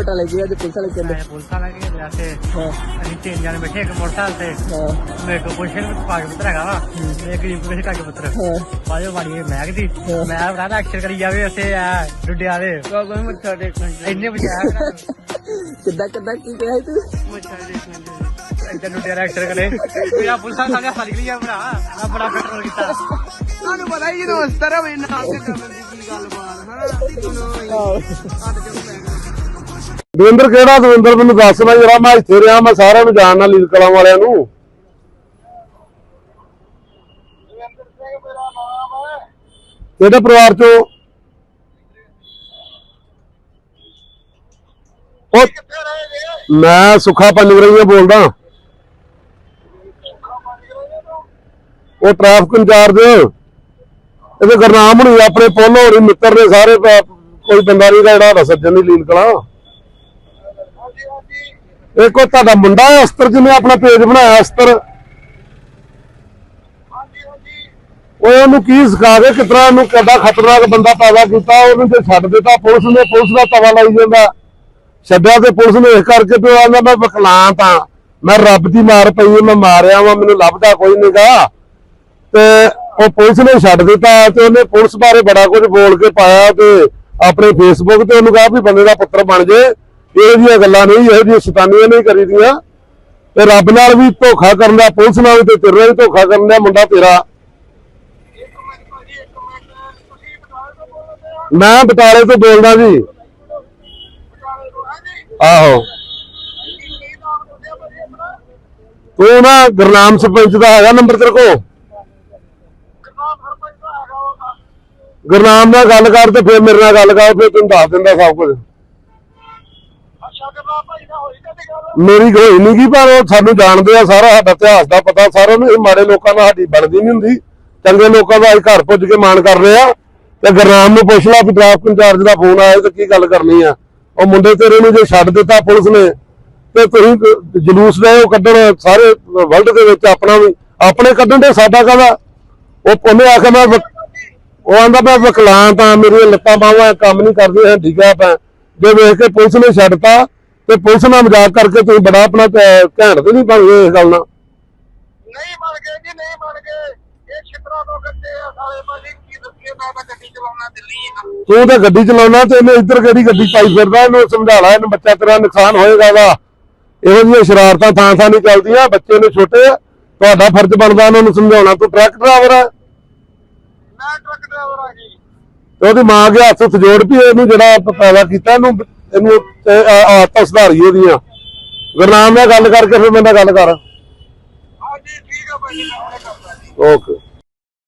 ਬਟਾਲੇ ਜੀ ਅੱਜ ਪੁਲਿਸ ਵਾਲੇ ਕਹਿੰਦੇ। ਮੈਂ ਪੁਲਿਸ ਵਾਲਾ ਕਿ ਵੈਸੇ ਹਾਂ। ਅਸੀਂ ਤਿੰਨ ਜਣੇ ਬੈਠੇ ਇੱਕ ਮੋਟਰਸਾਈਕਲ ਤੇ। ਹਾਂ। ਮੇਰੇ ਕੋਲ ਪੁੱਛਣ ਵਿੱਚ ਕਾਗਜ਼ ਪੱਤਰ ਹੈਗਾ ਵਾ। ਤੇ ਗਰੀਬ ਕੋਲ ਕਾਗਜ਼ ਪੱਤਰ। ਹਾਂ। ਬਾਜੋ ਬਾੜੀ ਇਹ ਮਹਿਕ ਦੀ। ਮੈਂ ਕਹਿੰਦਾ ਐਕਸ਼ਨ ਕਰੀ ਜਾਵੇ ਅਸੀਂ ਆ ਡੁੱਡਿਆ ਦੇ। ਬਾਬਾ ਮੱਥਾ ਟੇਕਣ ਇੰਨੇ ਬਚਾਇਆ ਕਿੱਦਾਂ ਕਿੱਦਾਂ ਕੀ ਕਿਹਾ ਤੂੰ? ਮੱਥਾ ਟੇਕਣ ਦਾ ਐਕਸ਼ਨ ਕਰੇ। ਮੇਰਾ ਪੁਲਿਸ ਵਾਲਾ ਸਾਡਾ ਫੜ ਲਿਆ ਭਰਾ। ਆ ਬੜਾ ਕੰਟਰੋਲ ਕੀਤਾ। ਤੁਹਾਨੂੰ ਪਤਾ ਹੀ ਜਦੋਂ ਉਸ ਤਰ੍ਹਾਂ ਵੀ ਨਾਲ ਤੇ ਕਰਨ ਦੀ ਕੀ ਗੱਲ ਬਾਤ ਹਨਾ? ਅਸੀਂ ਤੁਹਾਨੂੰ ਅੱਡ ਚੁੱਕ ਗਏ ਦਵਿੰਦਰ ਕਿਹੜਾ ਦਵਿੰਦਰ? ਮੈਨੂੰ ਦੱਸ ਨਾ ਜਰਾ, ਮੈਂ ਇੱਥੇ ਰਿਹਾ, ਮੈਂ ਸਾਰਿਆਂ ਨੂੰ ਜਾਣਨਾ ਲੀਲ ਕਲਾਂ ਵਾਲਿਆਂ ਨੂੰ। ਕਿਹੜੇ ਪਰਿਵਾਰ ਚੋਂ? ਉਹ ਮੈਂ ਸੁੱਖਾ ਪੰਜਗਰਈਆ ਬੋਲਦਾ। ਉਹ ਟ੍ਰੈਫਿਕ ਇੰਚਾਰਜ। ਇਹਦੇ ਗੁਰਨਾਮ ਹੁਣੀ ਆਪਣੇ ਪੋਲੋ ਹੋਣੀ ਮਿੱਤਰ ਨੇ ਸਾਰੇ ਪ- ਕੋਈ ਬੰਦਾ ਨਹੀਂ ਜਿਹੜਾ ਸਾਡਾ ਸੱਜਣ ਦੀ ਲੀਲ ਕਲਾਂ ਇੱਕ ਉਹ ਤੁਹਾਡਾ ਮੁੰਡਾ ਹੈ ਅਸਤਰ ਜਿਹਨੇ ਆਪਣਾ ਪੇਜ ਬਣਾਇਆ ਅਸਤਰ। ਉਹ ਉਹਨੂੰ ਕੀ ਸਿਖਾ ਕੇ ਕਿਤਨਾ ਉਹਨੂੰ ਕਿੱਡਾ ਖਤਰਨਾਕ ਬੰਦਾ ਪੈਦਾ ਕੀਤਾ ਉਹਨੂੰ ਜੇ ਛੱਡ ਦਿੱਤਾ ਪੁਲਿਸ ਨੇ ਪੁਲਿਸ ਦਾ ਤਵਾ ਲਾਈ ਜਾਂਦਾ। ਛੱਡਿਆ ਤੇ ਪੁਲਿਸ ਨੇ ਇਸ ਕਰਕੇ ਤੇ ਆਂਦਾ ਮੈਂ ਵਿਕਲਾਂਤ ਆ ਮੈਂ ਰੱਬ ਦੀ ਮਾਰ ਪਈ ਹੈ, ਮੈਂ ਮਾਰਿਆ ਵਾਂ ਮੈਨੂੰ ਲੱਭਦਾ ਕੋਈ ਨਹੀਂਗਾ ਤੇ ਉਹ ਪੁਲਿਸ ਨੇ ਛੱਡ ਦਿੱਤਾ ਤੇ ਉਹਨੇ ਪੁਲਿਸ ਬਾਰੇ ਬੜਾ ਕੁਝ ਬੋਲ ਕੇ ਪਾਇਆ ਤੇ ਆਪਣੇ ਫੇਸਬੁੱਕ ਤੇ ਉਹਨੂੰ ਕਹਾ ਵੀ ਬੰਦੇ ਦਾ ਪੁੱਤਰ ਬਣ ਜੇ। ਇਹੋ ਜਿਹੀਆਂ ਗੱਲਾਂ ਨਹੀਂ, ਇਹੋ ਜਿਹੀਆਂ ਸ਼ੈਤਾਨੀਆਂ ਨਹੀਂ ਕਰੀਦੀਆਂ। ਤੇ ਰੱਬ ਨਾਲ ਵੀ ਧੋਖਾ ਕਰਨ ਦਾ, ਪੁਲਿਸ ਨਾਲ ਵੀ ਤੇ ਤੇਰੇ ਨਾਲ ਵੀ ਧੋਖਾ ਕਰਨ ਦਾ ਮੁੰਡਾ ਤੇਰਾ। ਮੈਂ ਬਟਾਲੇ ਤੋਂ ਬੋਲਦਾ ਜੀ। ਆਹੋ। ਤੂੰ ਨਾ ਗੁਰਨਾਮ ਸਰਪੰਚ ਦਾ ਹੈਗਾ ਨੰਬਰ ਤੇਰੇ ਕੋ ਗੁਰਨਾਮ ਨਾਲ ਗੱਲ ਕਰ ਤੇ ਫਿਰ ਮੇਰੇ ਨਾਲ ਗੱਲ ਕਰ, ਫਿਰ ਤੈਨੂੰ ਦੱਸ ਦਿੰਦਾ ਸਭ ਕੁਝ। ਮੇਰੀ ਕੋਈ ਨਹੀਂ ਕੀ ਪਰ ਉਹ ਸਾਨੂੰ ਜਾਣਦੇ ਆ ਸਾਰਾ ਸਾਡਾ ਇਤਿਹਾਸ ਦਾ ਪਤਾ। ਸਾਰਿਆਂ ਨੂੰ ਇਹ ਮਾੜੇ ਲੋਕਾਂ ਨਾਲ ਸਾਡੀ ਬਣਦੀ ਨਹੀਂ ਹੁੰਦੀ। ਚੰਗੇ ਲੋਕਾਂ ਦਾ ਅੱਜ ਘਰ ਪੁੱਜ ਕੇ ਮਾਣ ਕਰ ਰਹੇ ਆ। ਤੇ ਗੁਰਨਾਮ ਨੂੰ ਪੁੱਛ ਲਾ ਵੀ ਡਰਾਫਟ ਇੰਚਾਰਜ ਦਾ ਫੋਨ ਆਇਆ ਤੇ ਕੀ ਗੱਲ ਕਰਨੀ ਆ? ਉਹ ਮੁੰਡੇ ਤੇਰੇ ਨੂੰ ਜੇ ਛੱਡ ਦਿੱਤਾ ਪੁਲਿਸ ਨੇ, ਤੇ ਤੁਸੀਂ ਜਲੂਸ ਦੇ ਉਹ ਕੱਢਣ ਸਾਰੇ ਵਰਲਡ ਦੇ ਵਿੱਚ ਆਪਣਾ ਵੀ, ਆਪਣੇ ਕੱਢਣ ਦੇ ਸਾਡਾ ਕਾਹਦਾ? ਉਹ ਉਹਨੇ ਆਖਿਆ ਮੈਂ ਉਹ ਆਂਦਾ ਮੈਂ ਵਕਲਾਂਤ ਆ, ਮੇਰੀਆਂ ਲੱਤਾਂ ਬਾਹਾਂ ਕੰਮ ਨਹੀਂ ਕਰਦੀਆਂ ਹੈਂਡੀਕੈਪ ਆ ਜੇ ਵੇਖ ਕੇ ਪੁਲਿਸ ਨੇ ਛੱਡਤਾ ਤੇ ਪੁਲਿਸ ਨਾਲ ਮਜ਼ਾਕ ਕਰਕੇ ਤੁਸੀਂ ਬੜਾ ਆਪਣਾ ਘੈਂਟ ਤੇ ਨਹੀਂ ਬਣ ਗਏ ਇਸ ਗੱਲ ਨਾਲ? ਨਹੀਂ ਬਣ ਗਏ ਜੀ ਨਹੀਂ ਬਣ ਗਏ। ਇਹ ਛਿੱਤਰਾਂ ਤੋਂ ਕੱਟੇ ਆ ਸਾਰੇ ਭਾਜੀ ਕੀ ਦੱਸੀਏ ਮੈਂ ਤਾਂ ਗੱਡੀ ਚਲਾਉਣਾ ਦਿੱਲੀ ਤੂੰ ਤਾਂ ਗੱਡੀ ਚਲਾਉਣਾ ਤੇ ਇਹਨੇ ਇੱਧਰ ਕਿਹੜੀ ਗੱਡੀ ਪਾਈ ਫਿਰਦਾ ਇਹਨੂੰ ਸਮਝਾ ਲੈ ਇਹਨੂੰ ਬੱਚਾ ਤੇਰਾ ਨੁਕਸਾਨ ਹੋਏਗਾ ਇਹਦਾ। ਇਹੋ ਜਿਹੀਆਂ ਸ਼ਰਾਰਤਾਂ ਥਾਂ ਥਾਂ ਨਹੀਂ ਚੱਲਦੀਆਂ ਬੱਚੇ ਨੇ ਛੋਟੇ ਆ ਤੁਹਾਡਾ ਫਰਜ਼ ਬਣਦਾ ਉਹਨਾਂ ਨੂੰ ਸਮਝਾਉਣਾ ਤੂੰ ਟਰੱਕ ਡਰਾਈਵਰ ਆ। ਮੈਂ ਟਰੱਕ ਡਰਾਈਵਰ ਆ ਜੀ। ਤੇ ਉਹਦੀ ਮਾਂ ਦੇ ਹੱਥ ਉੱਤੇ ਜੋੜ ਵੀ ਇਹਨੂੰ ਜਿਹੜਾ ਪੈਦਾ ਕੀਤਾ ਇਹਨੂੰ ਇਹਨੂੰ ਆਦਤਾਂ ਸੁਧਾਰੀ ਉਹਦੀਆਂ। ਗੁਰਨਾਮ ਨਾਲ ਗੱਲ ਕਰਕੇ ਫਿਰ ਮੇਰੇ ਨਾਲ ਗੱਲ ਕਰ। ਹਾਂਜੀ ਠੀਕ ਆ ਮੈਂ ਜੀ। ਓਕੇ